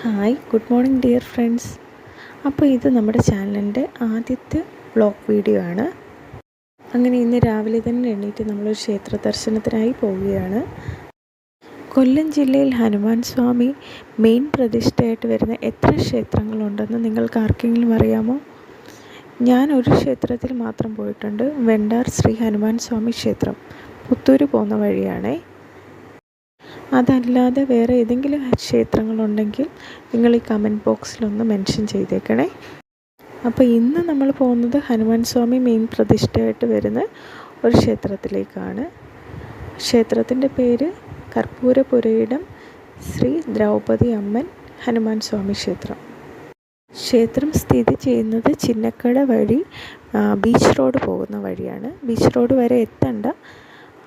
Hi good morning dear friends അപ്പോൾ ഇത് നമ്മുടെ ചാനലിന്റെ ആദ്യത്തെ വ്ളോഗ് വീഡിയോ ആണ്. അങ്ങനെ ഇന്ന് രാവിലെ തന്നെ എണീറ്റ് നമ്മളൊരു ക്ഷേത്ര ദർശനത്തിനായി പോവുകയാണ്. കൊല്ലം ജില്ലയിൽ ഹനുമാൻ സ്വാമി മെയിൻ പ്രതിഷ്ഠയായിട്ട് വരുന്ന എത്ര ക്ഷേത്രങ്ങളുണ്ടെന്ന് നിങ്ങൾക്ക് ആർക്കെങ്കിലും അറിയാമോ? ഞാൻ ഒരു ക്ഷേത്രത്തിൽ മാത്രം പോയിട്ടുണ്ട്. വെണ്ടാർ ശ്രീ ഹനുമാൻ സ്വാമി ക്ഷേത്രം. പുത്തൂർ പോകുന്ന വഴിയാണേ. അതല്ലാതെ വേറെ ഏതെങ്കിലും ക്ഷേത്രങ്ങളുണ്ടെങ്കിൽ നിങ്ങൾ ഈ കമന്റ് ബോക്സിലൊന്ന് മെൻഷൻ ചെയ്തേക്കണേ. അപ്പോൾ ഇന്ന് നമ്മൾ പോകുന്നത് ഹനുമാൻ സ്വാമി മെയിൻ പ്രതിഷ്ഠയായിട്ട് വരുന്ന ഒരു ക്ഷേത്രത്തിലേക്കാണ്. ക്ഷേത്രത്തിന്റെ പേര് കർപ്പൂരപുരയിടം ശ്രീ ദ്രൗപദി അമ്മൻ ഹനുമാൻ സ്വാമി ക്ഷേത്രം. ക്ഷേത്രം സ്ഥിതി ചെയ്യുന്നത് ചിന്നക്കട വഴി ബീച്ച് റോഡ് പോകുന്ന വഴിയാണ്. ബീച്ച് റോഡ് വരെ എത്തണ്ട.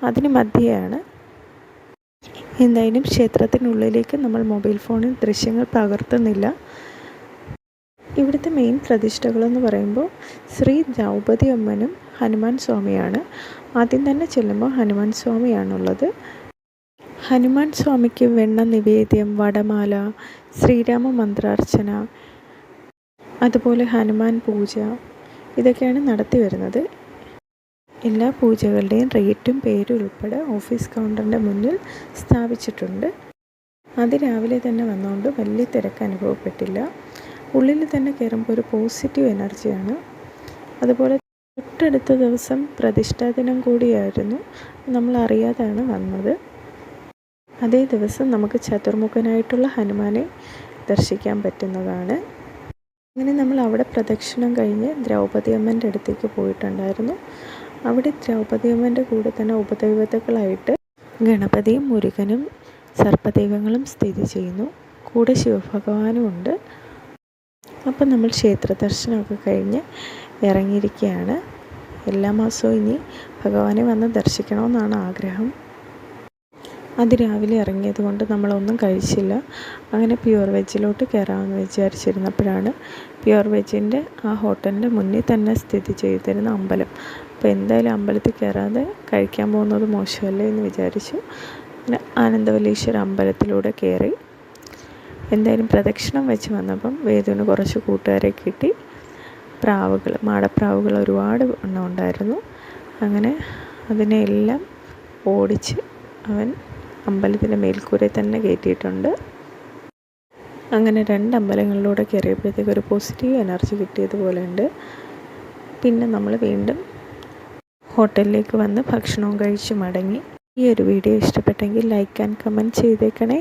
അതിന് മധ്യയാണ് എന്തായാലും ക്ഷേത്രത്തിനുള്ളിലേക്ക് നമ്മൾ മൊബൈൽ ഫോണിൽ ദൃശ്യങ്ങൾ പകർത്തുന്നില്ല. ഇവിടുത്തെ മെയിൻ പ്രതിഷ്ഠകളെന്ന് പറയുമ്പോൾ ശ്രീ ദ്രൗപദി അമ്മനും ഹനുമാൻ സ്വാമിയാണ്. ആദ്യം തന്നെ ചെല്ലുമ്പോൾ ഹനുമാൻ സ്വാമിയാണുള്ളത്. ഹനുമാൻ സ്വാമിക്ക് വെണ്ണ നിവേദ്യം വടമാല ശ്രീരാമ മന്ത്രാർച്ചന അതുപോലെ ഹനുമാൻ പൂജ ഇതൊക്കെയാണ് നടത്തി വരുന്നത്. എല്ലാ പൂജകളുടെയും റേറ്റും പേരും ഉൾപ്പെടെ ഓഫീസ് കൗണ്ടറിന്റെ മുന്നിൽ സ്ഥാപിച്ചിട്ടുണ്ട്. രാവിലെ തന്നെ വന്നുകൊണ്ട് വലിയ തിരക്ക് അനുഭവപ്പെട്ടില്ല. ഉള്ളിൽ തന്നെ കയറുമ്പോൾ ഒരു പോസിറ്റീവ് എനർജിയാണ്. അതുപോലെ തൊട്ടടുത്ത ദിവസം പ്രതിഷ്ഠാ ദിനം കൂടിയായിരുന്നു. നമ്മൾ അറിയാതാണ് വന്നത്. അതേ ദിവസം നമുക്ക് ചതുർമുഖനായിട്ടുള്ള ഹനുമാനെ ദർശിക്കാൻ പറ്റുന്നതാണ്. അങ്ങനെ നമ്മൾ അവിടെ പ്രദക്ഷിണം കഴിഞ്ഞ് ദ്രൗപദി അമ്മന്റെ അടുത്തേക്ക് പോയിട്ടുണ്ടായിരുന്നു. അവിടെ ദ്രൗപദിയമ്മന്റെ കൂടെ തന്നെ ഉപദേവതകളായിട്ട് ഗണപതിയും മുരുകനും സർപ്പദൈവങ്ങളും സ്ഥിതി ചെയ്യുന്നു. കൂടെ ശിവഭഗവാനും ഉണ്ട്. അപ്പം നമ്മൾ ക്ഷേത്ര ദർശനമൊക്കെ കഴിഞ്ഞ് ഇറങ്ങിയിരിക്കുകയാണ്. എല്ലാ മാസവും ഇനി ഭഗവാനെ വന്ന് ദർശിക്കണമെന്നാണ് ആഗ്രഹം. അതിരാവിലെ ഇറങ്ങിയത് കൊണ്ട് നമ്മളൊന്നും കഴിച്ചില്ല. അങ്ങനെ പ്യുവർ വെജിലോട്ട് കയറാമെന്ന് വിചാരിച്ചിരുന്നപ്പോഴാണ് പ്യുവർ വെജിന്റെ ആ ഹോട്ടലിന്റെ മുന്നിൽ തന്നെ സ്ഥിതി ചെയ്തിരുന്ന അമ്പലം. അപ്പോൾ എന്തായാലും അമ്പലത്തിൽ കയറാതെ കഴിക്കാൻ പോകുന്നത് മോശമല്ലേ എന്ന് വിചാരിച്ചു. അങ്ങനെ ആനന്ദവല്ലീശ്വര അമ്പലത്തിലൂടെ കയറി. എന്തായാലും പ്രദക്ഷിണം വെച്ച് വന്നപ്പം വേദുവിന് കുറച്ച് കൂട്ടുകാരെ കിട്ടി. പ്രാവുകൾ മാടപ്രാവുകൾ ഒരുപാട് എണ്ണം ഉണ്ടായിരുന്നു. അങ്ങനെ അതിനെല്ലാം ഓടിച്ച് അവൻ അമ്പലത്തിന്റെ മേൽക്കൂരെ തന്നെ കയറ്റിയിട്ടുണ്ട്. അങ്ങനെ രണ്ട് അമ്പലങ്ങളിലൂടെ കയറിയപ്പോഴത്തേക്ക് ഒരു പോസിറ്റീവ് എനർജി കിട്ടിയതുപോലെയുണ്ട് പിന്നെ നമ്മൾ വീണ്ടും ഹോട്ടലിലേക്ക് വന്ന് ഭക്ഷണവും കഴിച്ച് മടങ്ങി. ഈ ഒരു വീഡിയോ ഇഷ്ടപ്പെട്ടെങ്കിൽ ലൈക്ക് ആൻഡ് കമന്റ് ചെയ്തേക്കണേ.